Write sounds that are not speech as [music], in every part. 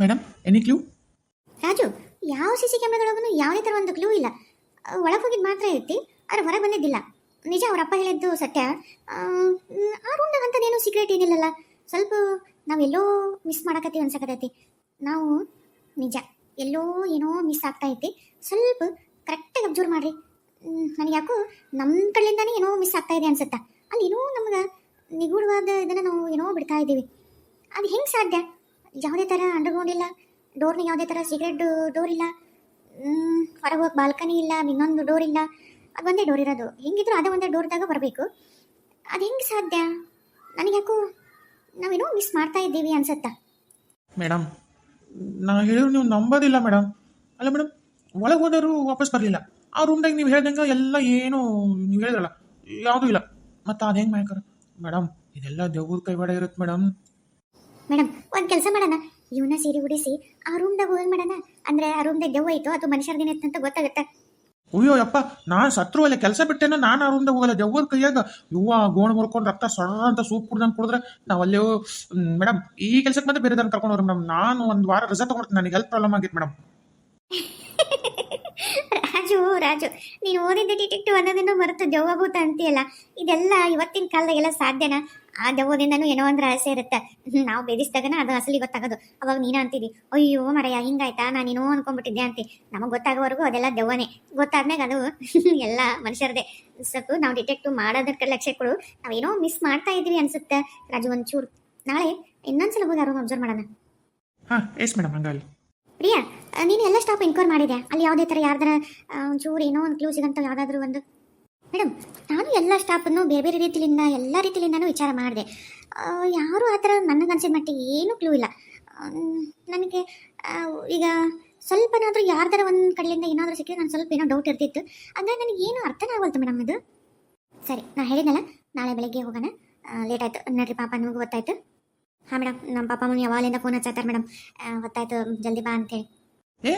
Madam any clue Raju ಯಾವ C C ಕ್ಯಾಮ್ರಾದೊಳಗೂ ಯಾವುದೇ ಥರ ಒಂದು ಕ್ಲೂ ಇಲ್ಲ. ಒಳಗೆ ಹೋಗಿದ್ದು ಮಾತ್ರ ಐತಿ ಆದ್ರೆ ಹೊರಗೆ ಬಂದಿದ್ದಿಲ್ಲ. ನಿಜ ಅವ್ರ ಅಪ್ಪ ಹೇಳಿದ್ದು ಸತ್ಯ. ಆ, ರೂಮ್ದಾಗ ಅಂಥದ್ದೇನು ಸೀಕ್ರೆಟ್ ಏನಿಲ್ಲಲ್ಲ. ಸ್ವಲ್ಪ ಎಲ್ಲೋ ಮಿಸ್ ಮಾಡಕತ್ತೀವಿ ಅನ್ಸಕತ್ತೈತಿ ನಾವು ನಿಜ ಎಲ್ಲೋ ಏನೋ ಮಿಸ್ ಆಗ್ತಾ ಐತಿ. ಸ್ವಲ್ಪ ಕರೆಕ್ಟಾಗಿ ಅಬ್ಸರ್ವ್ ಮಾಡ್ರಿ. ನನಗೆ ಯಾಕೋ ನಮ್ಮ ಕಡೆಯಿಂದಾನೇ ಏನೋ ಮಿಸ್ ಆಗ್ತಾ ಇದೆ ಅನ್ಸುತ್ತಾ. ಅಲ್ಲಿ ಏನೋ ನಮ್ಗೆ ನಿಗೂಢವಾದ ಇದನ್ನು ನಾವು ಏನೋ ಬಿಡ್ತಾ ಇದ್ದೀವಿ ಅದು ಹೆಂಗೆ ಸಾಧ್ಯ? ಯಾವುದೇ ಥರ ಅಂಡರ್ಗ್ರೌಂಡ್ ಇಲ್ಲ. ಡೋರ್ನ ಯಾವುದೇ ಥರ ಸೀಕ್ರೆಟ್ ಡೋರ್ ಇಲ್ಲ. ಹೊರಗೆ ಹೋಗಿ ಬಾಲ್ಕನಿ ಇಲ್ಲ, ಇನ್ನೊಂದು ಡೋರ್ ಇಲ್ಲ. ಅದು ಒಂದೇ ಡೋರ್ ಇರೋದು. ಹೆಂಗಿದ್ರು ಅದೇ ಒಂದೇ ಡೋರ್ದಾಗ ಬರಬೇಕು. ಅದು ಹೆಂಗೆ ಸಾಧ್ಯ? ನನಗೆ ಯಾಕೋ ನಾವೇನೋ ಮಿಸ್ ಮಾಡ್ತಾ ಇದ್ದೀವಿ ಅನ್ಸತ್ತಾ? ಮೇಡಮ್ ನಾ ಹೇಳಿದ್ರು ನೀವು ನಂಬೋದಿಲ್ಲ ಮೇಡಮ್ ಅಲ್ಲ ಮೇಡಮ್ ಒಳಗೆ ಹೋದವರು ವಾಪಸ್ ಬರಲಿಲ್ಲ. ಆ ರೂಮ್ದಾಗ ನೀವು ಹೇಳ್ದಂಗೆ ಎಲ್ಲ ಏನು ನೀವು ಹೇಳಿದ್ರಲ್ಲ, ಯಾವುದೂ ಇಲ್ಲ. ಮತ್ತು ಅದು ಹೆಂಗೆ ಮಾಡ್ಯಾರ ಮೇಡಮ್ ಇದೆಲ್ಲ ದೇವ್ರ ಕೈವಾಡ ಇರುತ್ತೆ ಮೇಡಮ್ ಮೇಡಮ್ ಒಂದು ಕೆಲಸ ಮಾಡೋಣ. ಇವನ್ನ ಸೀರೆ ಉಡಿಸಿ ಆ ರೂಮ್ದಾಗ ಹೋಗಿ ಮಾಡೋಣ. ಅಂದರೆ ಆ ರೂಮ್ದಾಗ ದೆವ್ವ ಐತೋ ಅಥವಾ ಮನುಷ್ಯರ್ದೇನೆ ಅಂತ ಗೊತ್ತಾಗುತ್ತೆ. ಅಯ್ಯೋ ಯಪ್ಪ ನಾನು ಸತ್ರು ಅಲ್ಲೇ ಕೆಲಸ ಬಿಟ್ಟೇನೋ ನಾನು ಆ ರೂಮ್ದಾಗ ಹೋಗಲ್ಲ. ದೆವ್ವದ ಕೈಯಾಗ ಗೋಣ ಮುರ್ಕೊಂಡು ರಕ್ತ ಸೊರ ಅಂತ ಸೂಪ್ ಕುಡ್ದಂಗೆ ಕುಡಿದ್ರೆ ನಾವು ಅಲ್ಲೇ ಮೇಡಮ್ ಈ ಕೆಲಸಕ್ಕೆ ಮತ್ತೆ ಬೇರೆ ಕರ್ಕೊಂಡು ಹೋಗ್ರಿ ಮೇಡಮ್. ನಾನು ಒಂದು ವಾರ ರಜಾ ತಗೊಳ್ತೀನಿ ನನಗೆ ಹೆಲ್ತ್ ಪ್ರಾಬ್ಲಮ್ ಆಗಿತ್ತು ಮೇಡಮ್. ರಾಜು ರಾಜು ನೀನು ಓದಿದ್ದ ಡಿಟೆಕ್ಟಿವ್ ಅನ್ನೋದನ್ನು ಮರೆತು ದೆವ್ವಭೂತ ಅಂತೀಯಲ್ಲ. ಇದೆಲ್ಲ ಇವತ್ತಿನ ಕಾಲದಾಗೆಲ್ಲ ಸಾಧ್ಯನಾ? ಆ ದೆವ್ವದಿಂದನೂ ಏನೋ ಒಂದು ಆಸೆ ಇರುತ್ತೆ. ನಾವು ಬೆದಿಸಿದಾಗನ ಅದು ಅಸಲಿ ಗೊತ್ತಾಗೋದು. ಅವಾಗ ನೀನ ಅಂತಿದ್ದಿ ಅಯ್ಯೋ ಮರಯ್ಯ ಹಿಂಗಾಯ್ತಾ? ನಾನು ಏನೋ ಅನ್ಕೊಂಡ್ಬಿಟ್ಟಿದ್ದೆ ಅಂತಿ ನಮಗೆ ಗೊತ್ತಾಗೋವರೆಗೂ ಅದೆಲ್ಲ ದೆವ್ವನೇ. ಗೊತ್ತಾದ್ಮೇಲೆ ಅದು [laughs] ಎಲ್ಲ ಮನುಷ್ಯರದೇ. ಸ್ವಲ್ಪ ನಾವು ಡಿಟೆಕ್ಟ್ ಮಾಡೋದಕ್ಕೆ ಲಕ್ಷ್ಯ ಕೊಡು. ನಾವೇನೋ ಮಿಸ್ ಮಾಡ್ತಾ ಇದೀವಿ ಅನ್ಸುತ್ತೆ. ರಾಜು ಒಂಚೂರು. ನಾಳೆ ಇನ್ನೊಂದ್ಸಲ ಹೋಗಿ ಯಾರೋ ಅಬ್ಸರ್ವ್ ಮಾಡೋಣ. ಹಾಂ ಎಸ್ ಮೇಡಮ್ ಹಂಗಾಗಿ ಪ್ರಿಯಾ ನೀನು ಎಲ್ಲ ಸ್ಟಾಪ್ ಎನ್ಕ್ವೈರ್ ಮಾಡಿದೆ ಅಲ್ಲಿ ಯಾವುದೇ ಥರ ಯಾರ್ದಾರ ಒಂಚೂರು ಏನೋ ಒಂದು ಕ್ಲೂ ಸಿಗಂತ ಯಾವುದಾದ್ರೂ ಒಂದು? ಮೇಡಮ್, ನಾನು ಎಲ್ಲ ಸ್ಟಾಫನ್ನು ಬೇರೆ ಬೇರೆ ರೀತಿಯಿಂದ, ಎಲ್ಲ ರೀತಿಯಿಂದನೂ ವಿಚಾರ ಮಾಡಿದೆ. ಯಾರೂ ಆ ಥರ ನನಗನ್ಸಿದ ಮಟ್ಟಿಗೆ ಏನೂ ಕ್ಲೂ ಇಲ್ಲ. ನನಗೆ ಈಗ ಸ್ವಲ್ಪನಾದರೂ ಯಾರ್ದಾರ ಒಂದು ಕಡೆಯಿಂದ ಏನಾದರೂ ಸಿಕ್ಕಿದ್ರೆ ನಾನು ಸ್ವಲ್ಪ ಏನೋ ಡೌಟ್ ಇರ್ತಿತ್ತು. ಅಂದರೆ ನನಗೆ ಏನು ಅರ್ಥನೇ ಆಗಲ್ತು ಮೇಡಮ್ ಅದು. ಸರಿ ನಾನು ಹೇಳಿದ್ನಲ್ಲ, ನಾಳೆ ಬೆಳಗ್ಗೆ ಹೋಗೋಣ. ಲೇಟ್ ಆಯಿತು. ನಡ್ರಿ, ಪಾಪ ನಿಮಗೂ ಗೊತ್ತಾಯ್ತು. ಹಾಂ ಮೇಡಮ್ ನಮ್ಮ ಪಾಪ ಮಮ್ಮಿ ಯಾವಾಗಲಿಂದ ಫೋನ್ ಹಚ್ಚಾತಾರೆ ಮೇಡಮ್. ಗೊತ್ತಾಯಿತು, ಜಲ್ದಿ ಬಾ ಅಂತೇಳಿ ಏ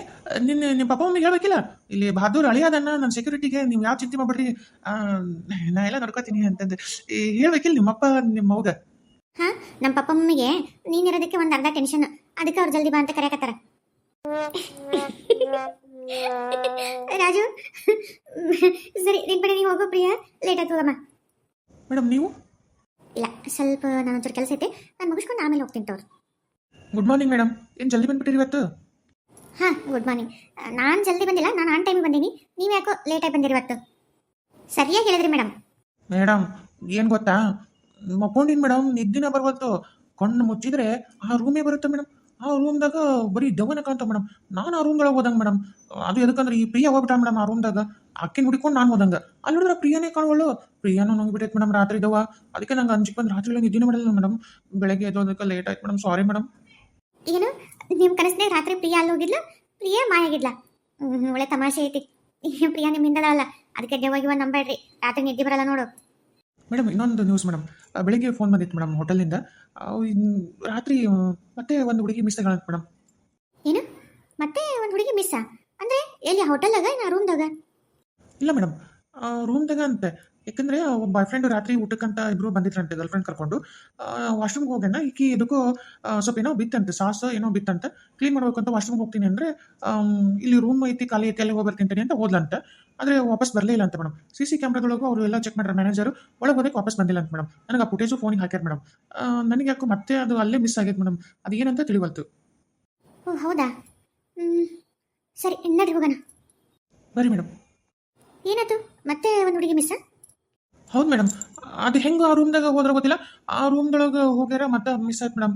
ನಿನ್ನ ನಿಮ್ಮ ಪಾಪ ಮಮ್ಮಿಗೆ ಹೇಳ್ಬೇಕಿಲ್ಲ? ಇಲ್ಲಿ ಬಹದ್ದೂರ್ ಅಳಿಯಾದನ್ನ ನನ್ನ ಸೆಕ್ಯೂರಿಟಿಗೆ ನೀವು ಯಾವ ಚಿಂತೆ ಮಾಡ್ಬಿಡ್ರಿ? ನಾ ಎಲ್ಲ ನೋಡ್ಕೋತೀನಿ ಅಂತಂದು ಹೇಳ್ಬೇಕಿಲ್ಲ ನಿಮ್ಮ ನಿಮ್ಮಪ್ಪ ನಿಮ್ಮ ಮಗ? ಹಾ ನಮ್ಮ ಪಪ್ಪ ಮಮ್ಮಿಗೆ ನೀನಿರೋದಕ್ಕೆ ಒಂದು ಅರ್ಧ ಟೆನ್ಷನ್ ಅದಕ್ಕೆ ಅವ್ರು ಜಲ್ದಿ ಬಾ ಅಂತ ಕರೆಯಕತ್ತಾರ. ರಾಜು ಸರಿ ನಿನ್ ಕಡೆ ನೀವು ಹೋಗೋ ಪ್ರಿಯಾ. ಲೇಟ್ ಆಯ್ತು ಹೋಗಮ್ಮ. ಮೇಡಮ್ ನೀವು? ಇಲ್ಲ ಸ್ವಲ್ಪ ನಾನು ಒಂಚೂರು ಕೆಲಸ ಐತೆ. ನಾನು ಮುಗಿಸ್ಕೊಂಡು ಆಮೇಲೆ ಹೋಗ್ತೀನಿ ತೋರು. ಗುಡ್ ಮಾರ್ನಿಂಗ್ ಮೇಡಮ್ ಏನು ಜಲ್ದಿ ಬಂದ್ಬಿಟ್ಟಿರಿ ಇವತ್ತು? ಹಾಂ ಗುಡ್ ಮಾರ್ನಿಂಗ್ ನಾನು ಜಲ್ದಿ ಬಂದಿಲ್ಲ ನಾನು ಆನ್ ಟೈಮಿಗೆ ಬಂದೀನಿ. ನೀವು ಯಾಕೋ ಲೇಟಾಗಿ ಬಂದಿರಿ ಇವತ್ತು? ಸರಿಯಾಗಿ ಹೇಳಿದ್ರಿ ಮೇಡಮ್ ಮೇಡಮ್ ಏನು ಗೊತ್ತಾ? ಮಕ್ಕೊಂಡಿನಿ ಮೇಡಮ್ ನಿದ್ದಿನ ಬರ್ವಲ್ತು. ಕಣ್ಣು ಮುಚ್ಚಿದ್ರೆ ಆ ರೂಮೇ ಬರುತ್ತೆ ಮೇಡಮ್ ಆ ರೂಮ್ದಾಗ ಬರೀ ದೆವ್ವನ ಕಾಣ್ತ ಮೇಡಮ್ ನಾನು ಆ ರೂಮ್ದೊಳಗೆ ಹೋದಂಗೆ ಮೇಡಮ್ ಅದು ಎದಕ್ಕಂದ್ರೆ ಈ ಪ್ರಿಯ ಹೋಗ್ಬಿಟ್ಟ ಮೇಡಮ್ ಆ ರೂಮ್ದಾಗ ಅಕ್ಕಿನ ಹುಡ್ಕೊಂಡು ನಾನು ಹೋದಂಗೆ. ಅಲ್ಲಿ ನೋಡಿದ್ರೆ ಪ್ರಿಯಾನೇ ಕಾಣುವಳು ಪ್ರಿಯಾನು ನಂಗೆ ಬಿಟ್ಟೈತೆ ಮೇಡಮ್ ರಾತ್ರಿ ದವ ಅದಕ್ಕೆ ನಂಗೆ ಅಂಜಿಕ್ ಬಂದು ರಾತ್ರಿ ನಿದ್ದಿನ ಮಾಡಲ್ಲ ಮೇಡಮ್ ಬೆಳಗ್ಗೆ ಎದ್ದೋದಕ್ಕೆ ಲೇಟ್ ಆಯ್ತು ಮೇಡಮ್ ಸಾರಿ ಮೇಡಮ್ ಏನು? ನಿಮ್ಮ ಕನಸಿನಾಗ ರಾತ್ರಿ ಪ್ರಿಯಾ ಅಲ್ಲಿ ಹೋಗಿದ್ಲು ಪ್ರಿಯಾ ಮಾಯಾಗಿದ್ಲ. ಒಳ್ಳೆ ತಮಾಷೆ ಐತಿ. ಪ್ರಿಯಾ ನಿಮ್ಮಿಂದ ಅಲ್ಲ ಅದಕ್ಕೆ ದೆವ್ವಾಗಿವ ನಂಬೇಡ್ರಿ ರಾತ್ರಿ ನಿದ್ದೆ ಬರಲ್ಲ ನೋಡು. ಮೇಡಮ್ ಇನ್ನೊಂದು ನ್ಯೂಸ್ ಮೇಡಮ್. ಬೆಳಿಗ್ಗೆ ಫೋನ್ ಬಂದಿತ್ತು ಮೇಡಮ್ ಹೋಟೆಲಿಂದ ರಾತ್ರಿ ಮತ್ತೆ ಒಂದು ಹುಡುಗಿ ಮಿಸ್ ಆಗ ಮೇಡಮ್. ಏನು? ಮತ್ತೆ ಒಂದು ಹುಡುಗಿ ಮಿಸ್ಸಾ ಅಂದ್ರೆ ಎಲ್ಲಿ ಹೋಟೆಲ್ದಾಗ ನಾ ರೂಮ್ದಾಗ ಇಲ್ಲ ಮೇಡಮ್ ರೂಮ್ದಾಗ ಅಂತೆ ಯಾಕಂದ್ರೆ ಬಾಯ್ ಫ್ರೆಂಡ್ ರಾತ್ರಿ ಊಟಕ್ಕಂತ ಇಬ್ರು ಬಂದಿದ್ರಂತೆ ಗರ್ಲ್ ಫ್ರೆಂಡ್ ಕರ್ಕೊಂಡು ವಾಶ್ರೂಮ್ಗೆ ಹೋಗ್ಯಾನ. ಈಕಿ ಇದಕ್ಕೂ ಸ್ವಲ್ಪ ಏನೋ ಬಿತ್ತಂತೆ ಸಾಸ್ ಏನೋ ಬಿತ್ತಂತೆ. ಕ್ಲೀನ್ ಮಾಡ್ಬೇಕು ಅಂತ ವಾಶ್ರೂಮ್ಗೆ ಹೋಗ್ತೀನಿ ಅಂದ್ರೆ ಇಲ್ಲಿ ರೂಮ್ ಐತಿ ಖಾಲಿ ಐತಿ ಅಲ್ಲಿ ಹೋಗಿ ಬರ್ತೀನಿ ಅಂತ ಹೋದ್ಲಂತ. ಆದರೆ ವಾಪಸ್ ಬರಲೇ ಇಲ್ಲ ಅಂತ ಮೇಡಮ್ ಸಿ ಸಿ ಕ್ಯಾಮ್ರಾದೊಳಗೂ ಅವರು ಎಲ್ಲ ಚೆಕ್ ಮಾಡ್ರೆ ಮ್ಯಾನೇಜರು ಒಳಗೆ ಹೋದಕ್ಕೆ ವಾಪಸ್ ಬಂದಿಲ್ಲ ಅಂತ ಮೇಡಮ್ ನನಗೆ ಆ ಫುಟೇಜು ಫೋನಿಗೆ ಹಾಕ್ಯಾರ ಮೇಡಮ್ ನನಗೆ ಯಾಕೋ ಮತ್ತೆ ಅದು ಅಲ್ಲೇ ಮಿಸ್ ಆಗೈತೆ ಮೇಡಮ್ ಅದು ಏನಂತ ತಿಳಿವಲ್ತು. ಓ ಹೌದಾ? ಸರಿ ನಡ್ರಿ ಹೋಗೋಣ. ಬರೀ ಮೇಡಮ್ ಏನಾಯ್ತು ಮತ್ತೆ ಒಂದು ಹುಡುಗಿ ಮಿಸ್ಸಾ ಹೌದು ಮೇಡಮ್ ಅದು ಹೆಂಗೆ ಆ ರೂಮ್ದಾಗ ಹೋದ್ರೆ ಗೊತ್ತಿಲ್ಲ. ಆ ರೂಮ್ದೊಳಗೆ ಹೋಗ್ಯಾರ ಮತ್ತೆ ಮಿಸ್ ಆಯ್ತು ಮೇಡಮ್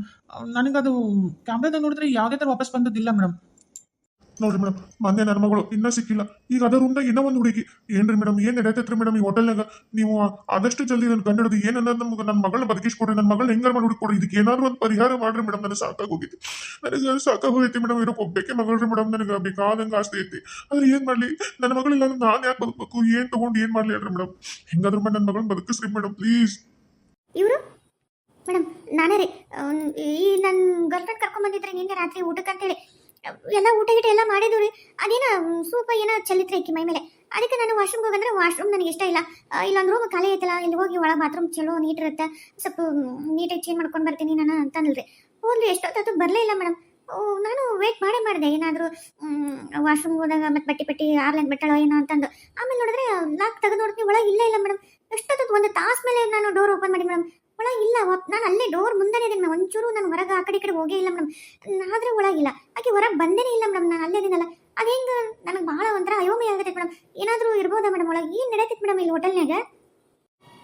ನನಗದು ಕ್ಯಾಮ್ರಾದಾಗ ನೋಡಿದ್ರೆ ಯಾವುದೇ ಥರ ವಾಪಸ್ ಬಂದದ್ದಿಲ್ಲ ಮೇಡಮ್ ನೋಡ್ರಿ ಮೇಡಮ್, ಮೊನ್ನೆ ನನ್ನ ಮಗಳು ಇನ್ನೂ ಸಿಕ್ಕಿಲ್ಲ. ಈಗ ಅದ ರೂಮ್ದಾಗ ಇನ್ನೂ ಒಂದು ಹುಡುಗಿ. ಏನ್ರಿ ಮೇಡಮ್, ಏನ್ ನಡೆಯತೈತ್ರಿ ಮೇಡಮ್ ಈ ಹೋಟೆಲ್ನಾಗ ನೀವು ಆದಷ್ಟು ಜಲ್ದಿ ನನ್ನ ಗಂಡ ಹಿಡಿದು ಏನು ನಮ್ಗೆ ನನ್ನ ಮಗಳನ್ನ ಬದುಕಿಸ್ಕೊಡ್ರಿ ನನ್ನ ಮಗಳನ್ನ ಹೆಂಗಾರ ಮಾಡಿ ಹುಡುಕೊಡ್ರಿ ಇದಕ್ಕೆ ಏನಾದ್ರು ಒಂದು ಪರಿಹಾರ ಮಾಡ್ರಿ ಮೇಡಮ್, ನನಗೆ ಸಾಕಾಗಿ ಹೋಗಿತ್ತು ನನಗೆ ಸಾಕಾಗಿ ಹೋಗೈತಿ ಮೇಡಮ್ ಇರೋ ಒಬ್ಬಕ್ಕೆ ಮಗಳ್ರಿ ಮೇಡಮ್, ನನಗೆ ಬೇಕಾದಂಗೆ ಆಸ್ತಿ ಐತಿ. ಆದ್ರೆ ಏನ್ ಮಾಡ್ಲಿ? ನನ್ನ ಮಗಳಿಲ್ಲ ನಾನು ಯಾಕೆ ಬದುಕಬೇಕು? ಏನ್ ತಗೊಂಡು ಏನ್ ಮಾಡ್ಲಿ ಹೇಳ್ರಿ ಮೇಡಮ್? ಹೆಂಗಾದ್ರೂ ಮಾಡಿ ನನ್ನ ಮಗಳನ್ನ ಬದುಕಿಸ್ರಿ ಮೇಡಮ್, ಪ್ಲೀಸ್. ಮೇಡಮ್, ನಾನೇ ರೀ ಈ ನನ್ನ ಗರ್ಲ್ ಫ್ರೆಂಡ್ ಕರ್ಕೊಂಬಂದಿದ್ರೆ ನಿನ್ನೆ ರಾತ್ರಿ ಊಟಕ್ಕೆ ಅಂತೇಳಿ ಎಲ್ಲ ಊಟ ಗೀಟ ಎಲ್ಲ ಮಾಡಿದ್ವಿ ರೀ. ಅದೇನ ಸೂಪ ಏನೋ ಚಲಿತ್ರ ಐತಿ ಮೈ ಮೇಲೆ. ಅದಕ್ಕೆ ನಾನು ವಾಶ್ರೂಮ್ಗೆ ಹೋಗಂದ್ರೆ ವಾಶ್ರೂಮ್ ನನಗೆ ಇಷ್ಟ ಇಲ್ಲ. ಇಲ್ಲೊಂದು ರೂಮ್ ಖಾಲಿ ಐತಲ್ಲ ಇಲ್ಲಿ ಹೋಗಿ ಒಳಗೆ ಬಾತ್ರೂಮ್ ಚಲೋ ನೀಟ್ ಇರುತ್ತೆ. ಸ್ವಲ್ಪ ನೀಟಾಗಿ ಚೇಂಜ್ ಮಾಡ್ಕೊಂಡು ಬರ್ತೀನಿ ನಾನು ಅಂತಂದ್ರಿ ಹೋಗ್ಲಿ ಎಷ್ಟೊತ್ತಾತು ಬರಲೇ ಇಲ್ಲ ಮೇಡಮ್ ನಾನು ವೇಟ್ ಮಾಡೇ ಮಾಡಿದೆ. ಏನಾದರೂ ವಾಶ್ರೂಮ್ ಹೋದಾಗ ಮತ್ತೆ ಬಟ್ಟೆ ಪಟ್ಟಿ ಆರ್ಲೈನ್ ಬಿಟ್ಟಾಳೋ ಏನೋ ಅಂತಂದು. ಆಮೇಲೆ ನೋಡಿದ್ರೆ ಲಾಕ್ ತೆಗೆದು ನೋಡ್ತೀನಿ, ಒಳಗೆ ಇಲ್ಲ ಇಲ್ಲ ಮೇಡಮ್ ಎಷ್ಟೊತ್ತು ಒಂದು ತಾಸು ಮೇಲೆ ನಾನು ಡೋರ್ ಓಪನ್ ಮಾಡಿ. ಮೇಡಮ್ ಒಳಗೆ ಇಲ್ಲ ನಾನು ಅಲ್ಲೇ ಡೋರ್ ಮುಂದೆನೇ ಇದ್ದೀನಿ ಮೇಡಮ್ ಒಂಚೂರು ನಾನು ಹೊರಗೆ ಆ ಕಡೆ ಈ ಕಡೆ ಹೋಗೇ ಇಲ್ಲ ಮೇಡಮ್ ಆದ್ರೆ ಒಳಗಿಲ್ಲ ಆಕೆ ಹೊರಗೆ ಬಂದೇನೆ ಇಲ್ಲ ಮೇಡಮ್ ನಾನು ಅಲ್ಲೇ ಇದೀನಲ್ಲ ಅದು ಹೆಂಗೆ ನನಗೆ ಭಾಳ ಒಂಥರ ಅಯೋಮಯ ಆಗತ್ತೆ ಮೇಡಮ್ ಏನಾದರೂ ಇರ್ಬೋದಾ ಮೇಡಮ್ ಒಳಗೆ? ಏನು ನಡೀತೈತೆ ಮೇಡಮ್ ಇಲ್ಲಿ ಹೋಟೆಲ್ನಾಗ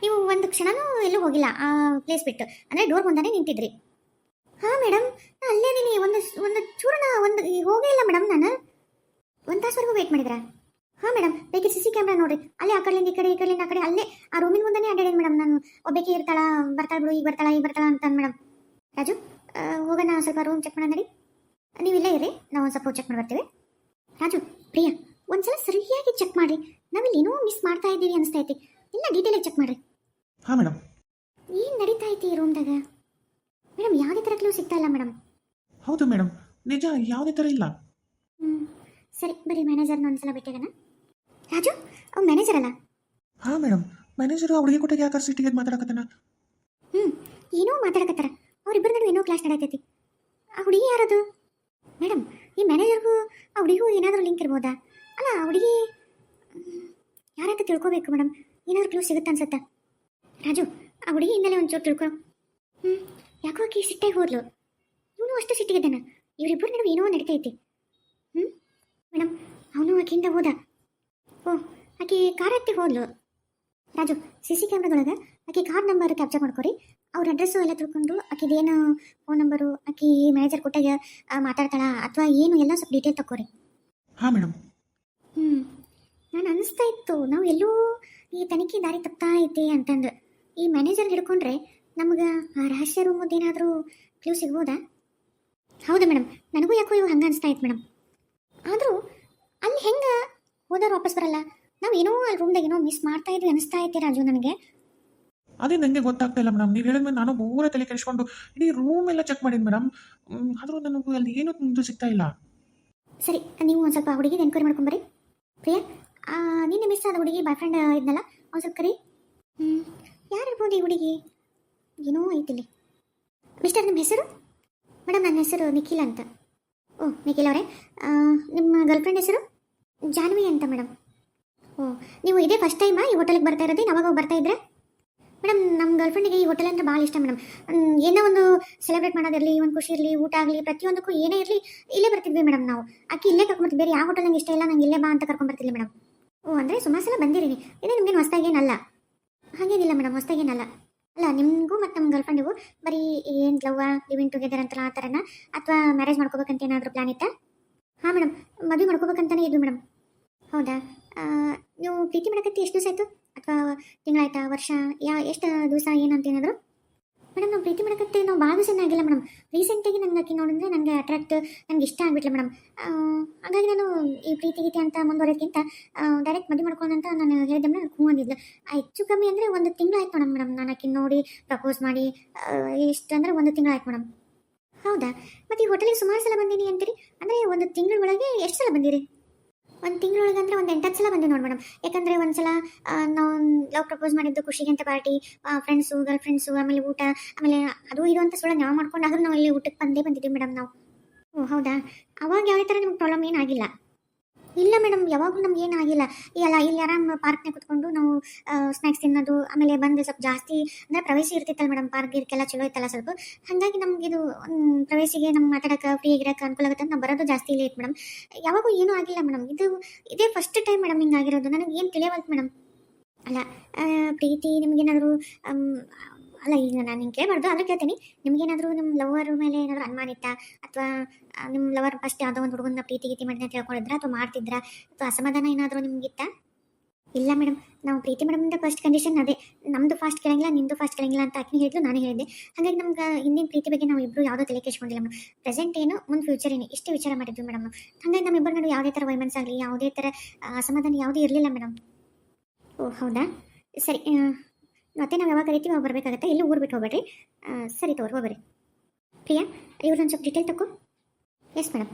ನೀವು ಒಂದು ಕ್ಷಣನೂ ಎಲ್ಲೂ ಹೋಗಿಲ್ಲ, ಆ ಪ್ಲೇಸ್ ಬಿಟ್ಟು. ಅಂದರೆ ಡೋರ್ ಮುಂದಾನೆ ನಿಂತಿದ್ರಿ. ಹಾಂ ಮೇಡಮ್ ನಾನು ಅಲ್ಲೇ ಇದೀನಿ ಒಂದು ಒಂದು ಚೂರನ ಒಂದು ಹೋಗೇ ಇಲ್ಲ ಮೇಡಮ್ ನಾನು. ಒಂದು ತಾಸುವರೆಗೂ ವೇಟ್ ಮಾಡಿದ್ರಾ? ಬೇಕಿದ್ರೆ ಸಿ ಸಿ ಕ್ಯಾಮ್ರಾ ನೋಡ್ರಿ. ಅಲ್ಲೇ ಆ ಕಡೆಯಿಂದ ಈ ಕಡೆ ಈ ಕಡೆಯಿಂದ ಆ ಕಡೆ ಅಲ್ಲೇ ಆ ರೂಮಿನ ಮುಂದೆನೇ ಅಡ್ಡಾಡಿದೆ ಮೇಡಮ್ ನಾನು ಒಬ್ಬಕ್ಕೆ ಇರ್ತಾಳ ಬರ್ತಾಳ ಬಿಡು ಈಗ ಬರ್ತಾಳ ಈಗ ಬರ್ತಾಳ ಅಂತ ಮೇಡಮ್ ರಾಜು ಹೋಗೋಣ ಸ್ವಲ್ಪ ರೂಮ್ ಚೆಕ್ ಮಾಡೋಣ ನಡಿ. ನೀವು ಇಲ್ಲೇ ಇರಿ ನಾವು ಒಂದು ಸ್ವಲ್ಪ ಚೆಕ್ ಮಾಡಿ ಬರ್ತೀವಿ ರಾಜು ಪ್ರಿಯಾ ಒಂದ್ಸಲ ಸರಿಯಾಗಿ ಚೆಕ್ ಮಾಡ್ರಿ. ನಾವಿಲ್ಲಿ ಏನೋ ಮಿಸ್ ಮಾಡ್ತಾ ಇದ್ದೀವಿ ಅನಿಸ್ತಾ ಐತಿ. ಇಲ್ಲ ಡೀಟೇಲಾಗಿ ಚೆಕ್ ಮಾಡ್ರಿ. ಹಾಂ ಮೇಡಮ್ ಏನು ನಡೀತಾ ಐತಿ ಈ ರೂಮ್ದಾಗ ಮೇಡಮ್ ಯಾವುದೇ ಥರ ಕ್ಲೂ ಸಿಗ್ತಾ ಇಲ್ಲ ಮೇಡಮ್ ಹೌದು ಮೇಡಮ್ ನಿಜ ಯಾವುದೇ ತರ ಇಲ್ಲ. ಹ್ಞೂ ಸರಿ ಬರೀ ಮ್ಯಾನೇಜರ್ನ ಒಂದ್ಸಲ ಬಿಟ್ಟಿದ್ದಾನ ರಾಜು ಅವ್ ಮ್ಯಾನೇಜರ್ ಅಲ್ಲ. ಹಾ ಮೇಡಮ್ ಮ್ಯಾನೇಜರು ಹುಡುಗಿ ಕೊಟ್ಟಿಗೆ ಯಾಕೆ ಸಿಟ್ಟಿಗೆ ಮಾತಾಡಕತ್ತಾನ? ಹ್ಮ್ ಏನೋ ಮಾತಾಡಕತ್ತಾರ. ಅವ್ರಿಬ್ಬರ ನಡುವೆ ಏನೋ ಕ್ಲಾಸ್ ನಡೀತೈತಿ. ಆ ಹುಡುಗಿ ಯಾರದು? ಮೇಡಮ್ ಈ ಮ್ಯಾನೇಜರ್ಗೂ ಆ ಹುಡುಗಿಗೂ ಏನಾದರೂ ಲಿಂಕ್ ಇರ್ಬೋದಾ? ಅಲ್ಲ ಆ ಹುಡುಗಿ ಯಾರಂತ ತಿಳ್ಕೊಬೇಕು ಮೇಡಮ್ ಏನಾದರೂ ಕ್ಲೂ ಸಿಗುತ್ತೆ ಅನ್ಸುತ್ತೆ? ರಾಜು ಆ ಹುಡುಗಿ ಹಿಂದಲೇ ಒಂಚೂರು ತಿಳ್ಕೊ ಹ್ಞೂ ಯಾಕೋ ಆಕಿ ಸಿಟ್ಟಾಗಿ ಹೋದ್ಲು. ಇವನು ಅಷ್ಟು ಸಿಟ್ಟಿಗಿದ್ದಾನ. ಇವರಿಬ್ಬರ ನಡುವೆ ಏನೋ ನಡೀತೈತಿ. ಹ್ಞೂ ಮೇಡಮ್ ಅವನು ಆಕೆಯಿಂದ ಹೋದ. ಓ ಆಕೆ ಕಾರ್ ಹತ್ತಿ ಹೋದ್ಲು. ರಾಜು ಸಿ ಸಿ ಕ್ಯಾಮ್ರಾದೊಳಗೆ ಆಕೆ ಕಾರ್ ನಂಬರ್ ಕ್ಯಾಪ್ಚರ್ ಮಾಡ್ಕೊರಿ. ಅವ್ರ ಅಡ್ರೆಸ್ಸು ಎಲ್ಲ ತಿಳ್ಕೊಂಡು ಆಕಿದೇನು ಫೋನ್ ನಂಬರು ಆಕಿ ಮ್ಯಾನೇಜರ್ ಕೊಟ್ಟಾಗ ಮಾತಾಡ್ತಾಳ ಅಥವಾ ಏನು ಎಲ್ಲ ಸ್ವಲ್ಪ ಡೀಟೇಲ್ ತಗೋರಿ ಹಾಂ ಮೇಡಮ್ ಹ್ಞೂ ನಾನು ಅನಿಸ್ತಾ ಇತ್ತು ನಾವು ಎಲ್ಲೋ ಈ ತನಿಖೆ ದಾರಿ ತಪ್ತಾ ಐತಿ ಅಂತಂದು. ಈ ಮ್ಯಾನೇಜರ್ ಹಿಡ್ಕೊಂಡ್ರೆ ನಮ್ಗೆ ಆ ರಹಸ್ಯ ರೂಮದ್ದೇನಾದರೂ ಕ್ಲೂ ಸಿಗ್ಬೋದಾ? ಹೌದಾ ಮೇಡಮ್ ನನಗೂ ಯಾಕೋ ಇವು ಹಂಗೆ ಅನಿಸ್ತಾ ಇತ್ತು ಮೇಡಮ್ ಆದರೂ ವಾಪಸ್ ಬರಲ್ಲ? ನಾವು ಏನೋ ಅಲ್ಲಿ ರೂಮ್ದಾಗ ಏನೋ ಮಿಸ್ ಮಾಡ್ತಾ ಇದ್ವಿ ಅನಿಸ್ತಾ ಐತಿ ರಾಜು ನನಗೆ. ಅದೇ ನನಗೆ ಗೊತ್ತಾಗ್ತಾ ಇಲ್ಲ ಮೇಡಮ್ ನೀವು ಹೇಳಿದ್ಮೇಲೆ ನಾನು ಪೂರ ತಲೆ ಕೆಡಿಸ್ಕೊಂಡು ಇಡೀ ರೂಮ್ ಎಲ್ಲ ಚೆಕ್ ಮಾಡೀನಿ ಮೇಡಮ್ ಆದರೂ ನನಗೆ ಅಲ್ಲಿ ಏನೂ ಇದು ಸಿಗ್ತಾ ಇಲ್ಲ. ಸರಿ ನೀವು ಒಂದು ಸ್ವಲ್ಪ ಹುಡುಗಿಗೆ ಎನ್ಕ್ವೈರಿ ಮಾಡ್ಕೊಂಬರಿ ಪ್ರಿಯಾ ನಿನ್ನೆ ಮಿಸ್ ಆದ ಹುಡುಗಿ ಬಾಯ್ ಫ್ರೆಂಡ್ ಇದ್ನಲ್ಲ ಒಂದು ಸ್ವಲ್ಪ ಕರಿ. ಹ್ಞೂ ಯಾರಿರ್ಬೋದು ಈ ಹುಡುಗಿ? ಏನೋ ಐತಿಲ್ಲಿ ಮಿಸ್ಟರ್ ನಿಮ್ಮ ಹೆಸರು? ಮೇಡಮ್ ನನ್ನ ಹೆಸರು ನಿಖಿಲ್ ಅಂತ. ಓ ನಿಖಿಲ್ ಅವರೇ. ನಿಮ್ಮ ಗರ್ಲ್ಫ್ರೆಂಡ್ ಹೆಸರು? ಜಾನ್ವಿ ಅಂತ, ಮೇಡಮ್. ಓ, ನೀವು ಇದೇ ಫಸ್ಟ್ ಟೈಮಾ ಈ ಹೋಟೆಲ್ಗೆ ಬರ್ತಾ ಇರೋದೇ? ಯಾವಾಗ ಬರ್ತಾ ಇದ್ರೆ? ಮೇಡಮ್ ನಮ್ಮ ಗರ್ಲ್ ಫ್ರೆಂಡಿಗೆ ಈ ಹೋಟೆಲ್ ಅಂದ್ರೆ ಭಾಳ ಇಷ್ಟ, ಮೇಡಮ್. ಏನೋ ಒಂದು ಸೆಲೆಬ್ರೇಟ್ ಮಾಡೋದಿರಲಿ, ಒಂದು ಖುಷಿ ಇರಲಿ, ಊಟ ಆಗಲಿ, ಪ್ರತಿಯೊಂದಕ್ಕೂ ಏನೇ ಇರಲಿ, ಇಲ್ಲೇ ಬರ್ತಿದ್ವಿ, ಮೇಡಮ್ ನಾವು. ಆಕೆ ಇಲ್ಲೇ ಕರ್ಕೊಂಬರ್ತೀವಿ ಬೇರೆ ಯಾವ ಹೋಟೆಲ್ ನಂಗೆ ಇಷ್ಟ ಇಲ್ಲ, ನಂಗೆ ಇಲ್ಲೇ ಬಾ ಅಂತ ಕರ್ಕೊಂಬರ್ತಿಲ್ಲ ಮೇಡಮ್. ಓ, ಅಂದರೆ ಸುಮಾರು ಸಲ ಬಂದಿದ್ದೀನಿ ಇದೇ ನಿಮ್ಗೇನು ಹೊಸ್ದಾಗೇನಲ್ಲ ಹಾಗೇನಿಲ್ಲ, ಮೇಡಮ್ ಹೊಸ್ದಾಗೇನಲ್ಲ ಅಲ್ಲ, ನಿಮಗೂ ಮತ್ತು ನಮ್ಮ ಗರ್ಲ್ ಫ್ರೆಂಡಿಗೂ ಬರೀ ಏನು ಲವ್ ಲಿವಿಂಗ್ ಟುಗೆದರ್ ಅಂತಲ್ಲ ಆ ಥರನ ಅಥವಾ ಮ್ಯಾರೇಜ್ ಮಾಡ್ಕೋಬೇಕಂತ ಏನಾದರೂ ಪ್ಲಾನ್ ಇತ್ತಾ? ಹಾಂ ಮೇಡಮ್ ಮದುವೆ ಮಾಡ್ಕೋಬೇಕಂತಾನೆ ಇದ್ವಿ ಮೇಡಮ್ ಹೌದಾ? ನೀವು ಪ್ರೀತಿ ಮಾಡಕತ್ತಿ ಎಷ್ಟು ದಿವಸ ಆಯಿತು? ಅಥವಾ ತಿಂಗಳಾಯ್ತಾ? ವರ್ಷ? ಯಾ ಎಷ್ಟು ದಿವಸ ಏನಂತ ಏನಾದರೂ? ಮೇಡಮ್ ನಾವು ಪ್ರೀತಿ ಮಾಡಕತ್ತೆ ನಾವು ಭಾಳ ದಿವಸ ಆಗಿಲ್ಲ ಮೇಡಮ್ ರೀಸೆಂಟಾಗಿ ನನಗೆ ಆಕೆ ನೋಡಿದ್ರೆ ನನಗೆ ಅಟ್ರಾಕ್ಟ್ ನನಗೆ ಇಷ್ಟ ಆಗಿಬಿಟ್ಲೆ ಮೇಡಮ್ ಹಾಗಾಗಿ ನಾನು ಈ ಪ್ರೀತಿ ಗೀತೆ ಅಂತ ಮುಂದುವರೋದಕ್ಕಿಂತ ಡೈರೆಕ್ಟ್ ಮದುವೆ ಮಾಡ್ಕೊಂಡಂತ ನಾನು ಹೇಳಿದೆ ಮೇಡಮ್ ಹೂ ಅಂದಿದ್ಲು. ಆ, ಹೆಚ್ಚು ಕಮ್ಮಿ ಅಂದರೆ ಒಂದು ತಿಂಗಳಾಯ್ತು ಮೇಡಮ್ ಮೇಡಮ್ ನಾನು ಅಕ್ಕಿ ನೋಡಿ ಪ್ರಪೋಸ್ ಮಾಡಿ ಎಷ್ಟು ಅಂದರೆ ಒಂದು ತಿಂಗಳಾಯ್ತು ಮೇಡಮ್ ಹೌದಾ? ಮತ್ತು ಈ ಹೋಟೆಲಿಗೆ ಸುಮಾರು ಸಲ ಬಂದೀನಿ ಅಂತೀರಿ? ಅಂದರೆ ಒಂದು ತಿಂಗಳ ಒಳಗೆ ಎಷ್ಟು ಸಲ ಬಂದಿರಿ? ಒಂದು ತಿಂಗಳೊಳಗೆ ಅಂದ್ರೆ ಒಂದು ಎಂಟತ್ತು ಸಲ ಬಂದೆ ನೋಡಿ ಮೇಡಮ್ ಯಾಕಂದರೆ ಒಂದು ಸಲ ನಾವು ಲವ್ ಪ್ರಪೋಸ್ ಮಾಡಿದ್ದು ಖುಷಿಗೆ ಅಂತ ಪಾರ್ಟಿ ಫ್ರೆಂಡ್ಸು ಗರ್ಲ್ ಫ್ರೆಂಡ್ಸು ಆಮೇಲೆ ಊಟ, ಆಮೇಲೆ ಅದು ಇದು ಅಂತ ಸುಳ್ಳು ನಾವು ಮಾಡ್ಕೊಂಡು ಆದ್ರೂ ನಾವು ಇಲ್ಲಿ ಊಟಕ್ಕೆ ಬಂದೇ ಬಂದಿದ್ದೀವಿ ಮೇಡಮ್ ನಾವು. ಓ, ಹೌದಾ? ಅವಾಗ ಯಾವುದೇ ಥರ ನಿಮ್ಗೆ ಪ್ರಾಬ್ಲಮ್ ಏನಾಗಿಲ್ಲ ಇಲ್ಲ ಮೇಡಮ್ ಯಾವಾಗಲೂ ನಮ್ಗೆ ಏನೂ ಆಗಿಲ್ಲ ಇಲ್ಲ ಇಲ್ಲಿ ಆರಾಮ್ ಪಾರ್ಕ್ನಾಗ ಕುತ್ಕೊಂಡು ನಾವು ಸ್ನ್ಯಾಕ್ಸ್ ತಿನ್ನೋದು, ಆಮೇಲೆ ಬಂದು ಸ್ವಲ್ಪ ಜಾಸ್ತಿ, ಅಂದರೆ ಪ್ರವೇಶ ಇರ್ತಿತ್ತಲ್ಲ ಮೇಡಮ್ ಪಾರ್ಕ್ ಗಿರ್ಕೆಲ್ಲ ಚಲೋ ಇತ್ತಲ್ಲ ಸ್ವಲ್ಪ. ಹಾಗಾಗಿ ನಮ್ಗೆ ಇದು ಪ್ರವೇಶಿಗೆ ನಮ್ಮ ಮಾತಾಡೋಕೆ ಫ್ರೀ ಆಗಿರೋಕೆ ಅನುಕೂಲ ಆಗುತ್ತೆ ನಾವು ಬರೋದು ಜಾಸ್ತಿ ಇಲ್ಲ ಇತ್ತು ಮೇಡಮ್ ಯಾವಾಗೂ ಏನೂ ಆಗಿಲ್ಲ ಮೇಡಮ್ ಇದು, ಇದೇ ಫಸ್ಟ್ ಟೈಮ್ ಮೇಡಮ್ ಹಿಂಗಾಗಿರೋದು ನನಗೆ ಏನು ತಿಳಿಯವಲ್ತು ಮೇಡಮ್ ಅಲ್ಲ ಪ್ರೀತಿ, ನಿಮಗೇನಾದರೂ ಅಲ್ಲ, ಈಗ ನಾನು ಹಿಂಗೆ ಕೇಳಬಾರ್ದು, ಆದರೂ ಕೇಳ್ತೀನಿ. ನಿಮಗೇನಾದರೂ ನಿಮ್ಮ ಲವರ್ ಮೇಲೆ ಏನಾದರೂ ಅನುಮಾನ ಇತ್ತಾ? ಅಥವಾ ನಿಮ್ಮ ಲವರ್ ಫಸ್ಟ್ ಯಾವುದೋ ಒಂದು ಹುಡುಗನ ಪ್ರೀತಿ ಗೀತಿ ಮಾಡಿದ ತಿಳ್ಕೊಂಡಿದ್ರ ಅಥವಾ ಮಾಡ್ತಿದ್ರಾ? ಅಥವಾ ಅಸಮಾಧಾನ ಏನಾದರೂ ನಿಮ್ಗಿತ್ತಾ? ಇಲ್ಲ ಮೇಡಮ್ ನಾವು ಪ್ರೀತಿ ಮೇಡಮಿಂದ ಫಸ್ಟ್ ಕಂಡೀಷನ್ ಅದೇ. ನಮ್ಮದು ಫಾಸ್ಟ್ ಕೇಳಂಗಿಲ್ಲ ನಿಮ್ಮದು ಫಾಸ್ಟ್ ಕೇಳಂಗಿಲ್ಲ ಅಂತ ಆಕಿ ಹೇಳಿದ್ಲು, ನಾನು ಹೇಳಿದೆ ಹಾಗಾಗಿ ನಮ್ಗೆ ಹಿಂದಿನ ಪ್ರೀತಿ ಬಗ್ಗೆ ನಾವು ಇಬ್ಬರು ಯಾವುದೋ ತಲೆ ಕೇಳಿಸ್ಕೊಂಡಿಲ್ಲ ಮೇಡಮ್ ಪ್ರೆಸೆಂಟ್ ಏನು, ಮುಂದೆ ಫ್ಯೂಚರ್ ಏನು, ಇಷ್ಟೇ ವಿಚಾರ ಮಾಡಿದ್ವಿ ಮೇಡಮ್ ಹಾಗಾಗಿ ನಮ್ಮಿಬ್ಬರ ನಡುವೆ ಯಾವುದೇ ಥರ ವೈಮನ್ಸ್ ಆಗಲಿ, ಯಾವುದೇ ಥರ ಅಸಮಾಧಾನ ಯಾವುದೂ ಇರಲಿಲ್ಲ ಮೇಡಮ್ ಓ, ಹೌದಾ? ಸರಿ ಮತ್ತೆ ನಾವು ಯಾವಾಗ ಕರಿತೀವಿ ಅವಾಗ ಬರಬೇಕಾಗತ್ತೆ. ಎಲ್ಲೂ ಊರು ಬಿಟ್ಟು ಹೋಗ್ಬೇಡ್ರಿ. ಸರಿ ತೋರಿ ಹೋಗ್ಬೇಡಿ ಪ್ರಿಯಾ ಒಂದು ಸ್ವಲ್ಪ ಡೀಟೇಲ್ ತಗೋ ಎಸ್ ಮೇಡಮ್